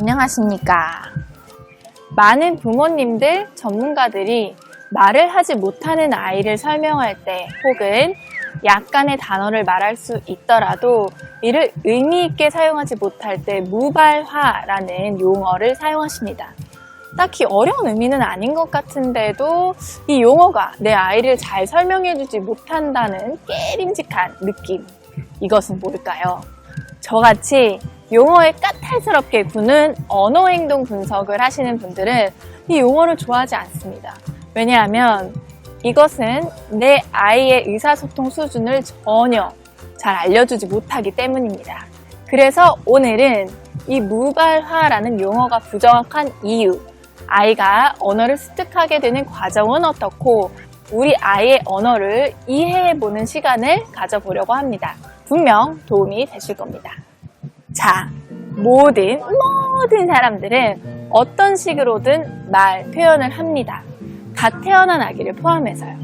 안녕하십니까. 많은 부모님들, 전문가들이 말을 하지 못하는 아이를 설명할 때 혹은 약간의 단어를 말할 수 있더라도 이를 의미 있게 사용하지 못할 때 무발화라는 용어를 사용하십니다. 딱히 어려운 의미는 아닌 것 같은데도 이 용어가 내 아이를 잘 설명해주지 못한다는 깨림직한 느낌. 이것은 뭘까요? 저같이 용어에 까탈스럽게 구는 언어 행동 분석을 하시는 분들은 이 용어를 좋아하지 않습니다. 왜냐하면 이것은 내 아이의 의사소통 수준을 전혀 잘 알려주지 못하기 때문입니다. 그래서 오늘은 이 무발화라는 용어가 부정확한 이유, 아이가 언어를 습득하게 되는 과정은 어떻고 우리 아이의 언어를 이해해보는 시간을 가져보려고 합니다. 분명 도움이 되실 겁니다. 자, 모든, 모든 사람들은 어떤 식으로든 말, 표현을 합니다. 갓 태어난 아기를 포함해서요.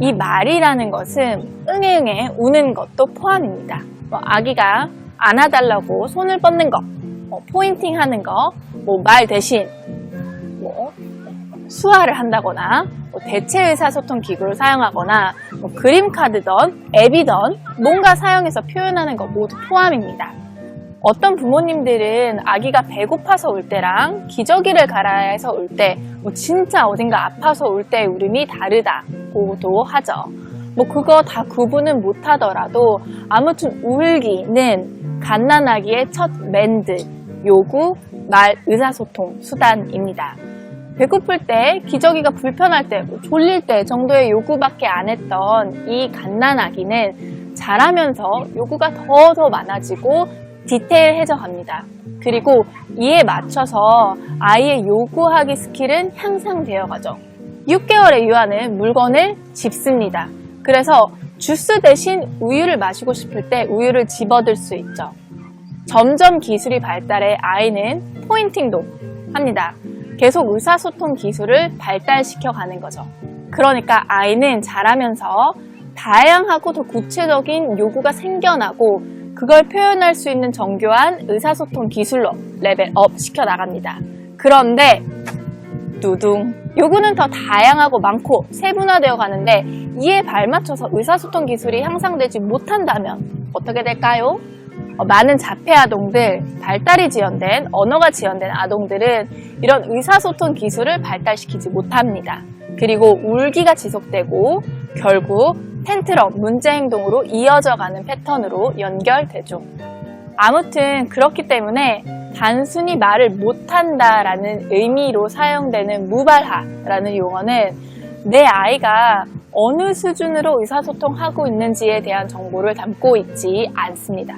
이 말이라는 것은 응애응애 우는 것도 포함입니다. 뭐 아기가 안아달라고 손을 뻗는 거, 뭐 포인팅 하는 거, 뭐 말 대신 뭐 수화를 한다거나 뭐 대체 의사소통 기구를 사용하거나 뭐 그림 카드던 앱이던 뭔가 사용해서 표현하는 거 모두 포함입니다. 어떤 부모님들은 아기가 배고파서 울 때랑 기저귀를 갈아야 해서 울 때, 뭐 진짜 어딘가 아파서 울때 울음이 다르다고도 하죠. 뭐 그거 다 구분은 못 하더라도 아무튼 울기는 갓난아기의 첫 멘드, 요구, 말, 의사소통 수단입니다. 배고플 때, 기저귀가 불편할 때, 뭐 졸릴 때 정도의 요구밖에 안 했던 이 갓난아기는 자라면서 요구가 더 더 많아지고 디테일해져 갑니다. 그리고 이에 맞춰서 아이의 요구하기 스킬은 향상되어 가죠. 6개월의 유아는 물건을 집습니다. 그래서 주스 대신 우유를 마시고 싶을 때 우유를 집어들 수 있죠. 점점 기술이 발달해 아이는 포인팅도 합니다. 계속 의사소통 기술을 발달시켜 가는 거죠. 그러니까 아이는 자라면서 다양하고 더 구체적인 요구가 생겨나고 그걸 표현할 수 있는 정교한 의사소통 기술로 레벨업 시켜 나갑니다. 그런데 두둥 요구는 더 다양하고 많고 세분화되어 가는데 이에 발맞춰서 의사소통 기술이 향상되지 못한다면 어떻게 될까요? 어, 많은 자폐 아동들, 발달이 지연된, 언어가 지연된 아동들은 이런 의사소통 기술을 발달시키지 못합니다. 그리고 울기가 지속되고 결국 텐트럼, 문제 행동으로 이어져 가는 패턴으로 연결되죠. 아무튼 그렇기 때문에 단순히 말을 못한다라는 의미로 사용되는 무발화라는 용어는 내 아이가 어느 수준으로 의사소통하고 있는지에 대한 정보를 담고 있지 않습니다.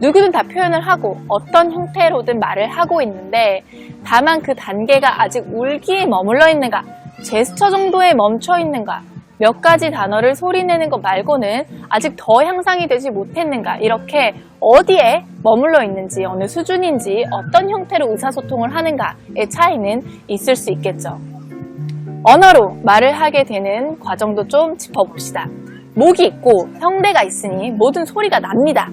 누구든 다 표현을 하고 어떤 형태로든 말을 하고 있는데 다만 그 단계가 아직 울기에 머물러 있는가, 제스처 정도에 멈춰 있는가, 몇 가지 단어를 소리내는 것 말고는 아직 더 향상이 되지 못했는가, 이렇게 어디에 머물러 있는지, 어느 수준인지, 어떤 형태로 의사소통을 하는가의 차이는 있을 수 있겠죠. 언어로 말을 하게 되는 과정도 좀 짚어봅시다. 목이 있고 형대가 있으니 모든 소리가 납니다.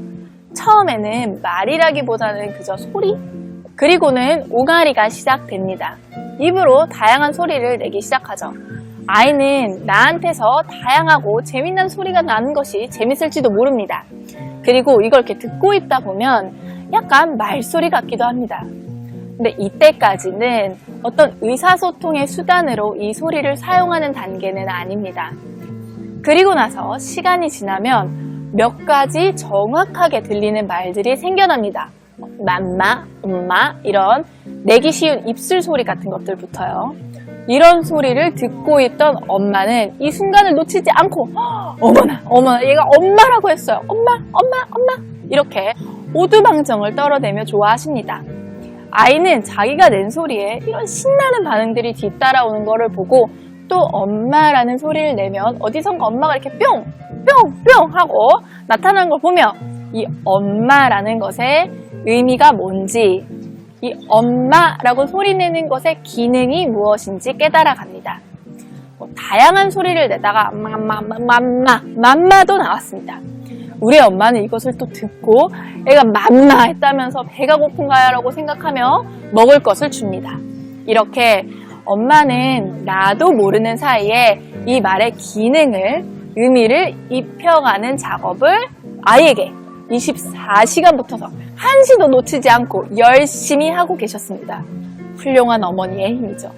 처음에는 말이라기보다는 그저 소리? 그리고는 오가리가 시작됩니다. 입으로 다양한 소리를 내기 시작하죠. 아이는 나한테서 다양하고 재밌는 소리가 나는 것이 재밌을지도 모릅니다. 그리고 이걸 이렇게 듣고 있다 보면 약간 말소리 같기도 합니다. 근데 이때까지는 어떤 의사소통의 수단으로 이 소리를 사용하는 단계는 아닙니다. 그리고 나서 시간이 지나면 몇 가지 정확하게 들리는 말들이 생겨납니다. 맘마, 엄마 이런 내기 쉬운 입술 소리 같은 것들부터요. 이런 소리를 듣고 있던 엄마는 이 순간을 놓치지 않고 "헉, 어머나 어머나 얘가 엄마라고 했어요. 엄마 엄마 엄마 이렇게 오두방정을 떨어대며 좋아하십니다. 아이는 자기가 낸 소리에 이런 신나는 반응들이 뒤따라오는 것을 보고 또 엄마라는 소리를 내면 어디선가 엄마가 이렇게 뿅, 뿅, 뿅 하고 나타나는 걸 보며 이 엄마라는 것의 의미가 뭔지 이 엄마라고 소리 내는 것의 기능이 무엇인지 깨달아 갑니다. 뭐 다양한 소리를 내다가 맘마, 맘마, 맘마도 나왔습니다. 우리 엄마는 이것을 또 듣고 애가 맘마 했다면서 배가 고픈가요? 라고 생각하며 먹을 것을 줍니다. 이렇게 엄마는 나도 모르는 사이에 이 말의 기능을, 의미를 입혀가는 작업을 아이에게 24시간 붙어서 한시도 놓치지 않고 열심히 하고 계셨습니다. 훌륭한 어머니의 힘이죠.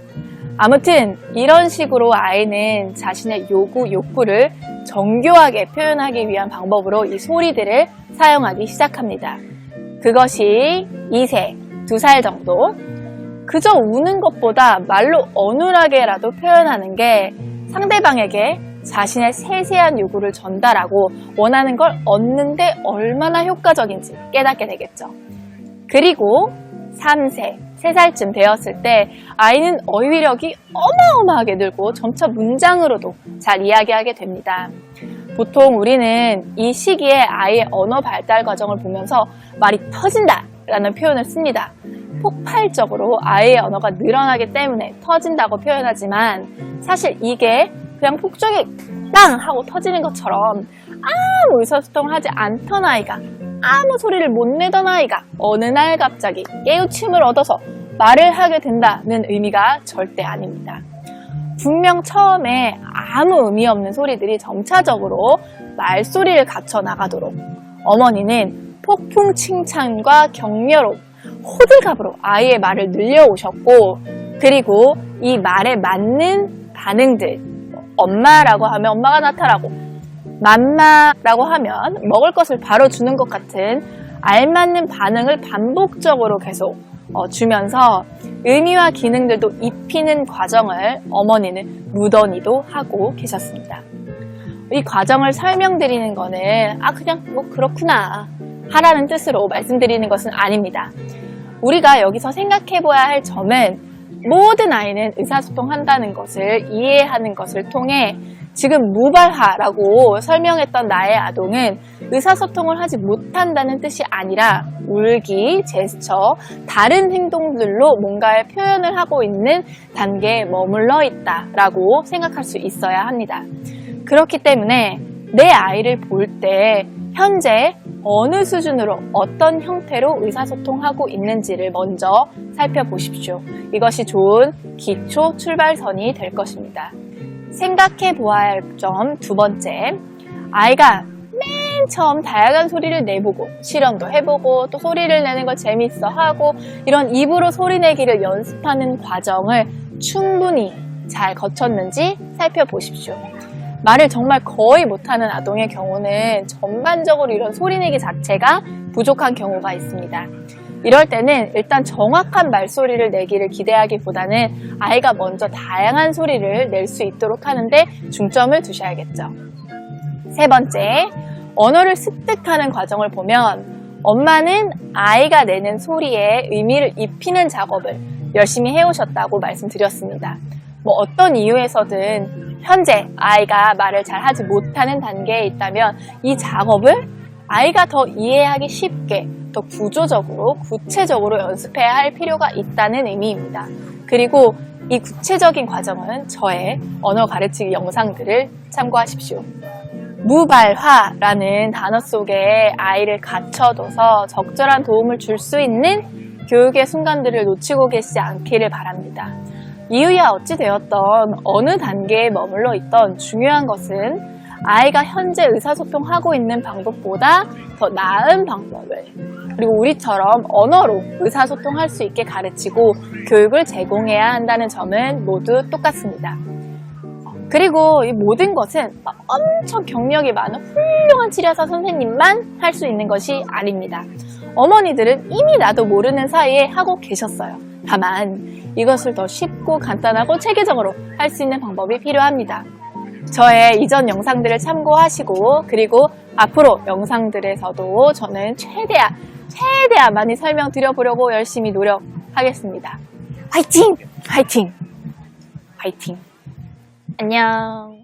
아무튼 이런 식으로 아이는 자신의 요구, 욕구를 정교하게 표현하기 위한 방법으로 이 소리들을 사용하기 시작합니다. 그것이 2세, 2살 정도. 그저 우는 것보다 말로 어눌하게라도 표현하는 게 상대방에게 자신의 세세한 요구를 전달하고 원하는 걸 얻는데 얼마나 효과적인지 깨닫게 되겠죠. 그리고 3세, 3살쯤 되었을 때 아이는 어휘력이 어마어마하게 늘고 점차 문장으로도 잘 이야기하게 됩니다. 보통 우리는 이 시기에 아이의 언어 발달 과정을 보면서 말이 터진다 라는 표현을 씁니다. 폭발적으로 아이의 언어가 늘어나기 때문에 터진다고 표현하지만 사실 이게 그냥 폭죽이 땅 하고 터지는 것처럼 아무 의사소통을 하지 않던 아이가 아무 소리를 못 내던 아이가 어느 날 갑자기 깨우침을 얻어서 말을 하게 된다는 의미가 절대 아닙니다. 분명 처음에 아무 의미 없는 소리들이 점차적으로 말소리를 갖춰 나가도록 어머니는 폭풍 칭찬과 격려로 호들갑으로 아이의 말을 늘려오셨고 그리고 이 말에 맞는 반응들 엄마라고 하면 엄마가 나타나고 맘마라고 하면 먹을 것을 바로 주는 것 같은 알맞는 반응을 반복적으로 계속 어, 주면서 의미와 기능들도 입히는 과정을 어머니는 무던히도 하고 계셨습니다. 이 과정을 설명드리는 거는 아 그냥 뭐 그렇구나 하라는 뜻으로 말씀드리는 것은 아닙니다. 우리가 여기서 생각해 봐야 할 점은 모든 아이는 의사소통한다는 것을 이해하는 것을 통해 지금 무발하라고 설명했던 나의 아동은 의사소통을 하지 못한다는 뜻이 아니라 울기, 제스처, 다른 행동들로 뭔가의 표현을 하고 있는 단계에 머물러 있다라고 생각할 수 있어야 합니다. 그렇기 때문에 내 아이를 볼 때 현재 어느 수준으로 어떤 형태로 의사소통하고 있는지를 먼저 살펴보십시오. 이것이 좋은 기초 출발선이 될 것입니다. 생각해 보아야 할 점 두 번째. 아이가 맨 처음 다양한 소리를 내보고 실험도 해보고 또 소리를 내는 걸 재밌어 하고 이런 입으로 소리 내기를 연습하는 과정을 충분히 잘 거쳤는지 살펴보십시오. 말을 정말 거의 못하는 아동의 경우는 전반적으로 이런 소리 내기 자체가 부족한 경우가 있습니다. 이럴 때는 일단 정확한 말소리를 내기를 기대하기보다는 아이가 먼저 다양한 소리를 낼 수 있도록 하는데 중점을 두셔야겠죠. 세 번째, 언어를 습득하는 과정을 보면 엄마는 아이가 내는 소리에 의미를 입히는 작업을 열심히 해오셨다고 말씀드렸습니다. 뭐 어떤 이유에서든 현재 아이가 말을 잘 하지 못하는 단계에 있다면 이 작업을 아이가 더 이해하기 쉽게 더 구조적으로 구체적으로 연습해야 할 필요가 있다는 의미입니다. 그리고 이 구체적인 과정은 저의 언어 가르치기 영상들을 참고하십시오. 무발화라는 단어 속에 아이를 갇혀둬서 적절한 도움을 줄 수 있는 교육의 순간들을 놓치고 계시지 않기를 바랍니다. 이유야 어찌 되었던 어느 단계에 머물러 있던 중요한 것은 아이가 현재 의사소통하고 있는 방법보다 더 나은 방법을 그리고 우리처럼 언어로 의사소통할 수 있게 가르치고 교육을 제공해야 한다는 점은 모두 똑같습니다. 그리고 이 모든 것은 막 엄청 경력이 많은 훌륭한 치료사 선생님만 할 수 있는 것이 아닙니다. 어머니들은 이미 나도 모르는 사이에 하고 계셨어요. 다만 이것을 더 쉽고 간단하고 체계적으로 할 수 있는 방법이 필요합니다. 저의 이전 영상들을 참고하시고 그리고 앞으로 영상들에서도 저는 최대한 최대한 많이 설명드려보려고 열심히 노력하겠습니다. 화이팅! 화이팅! 화이팅! 안녕.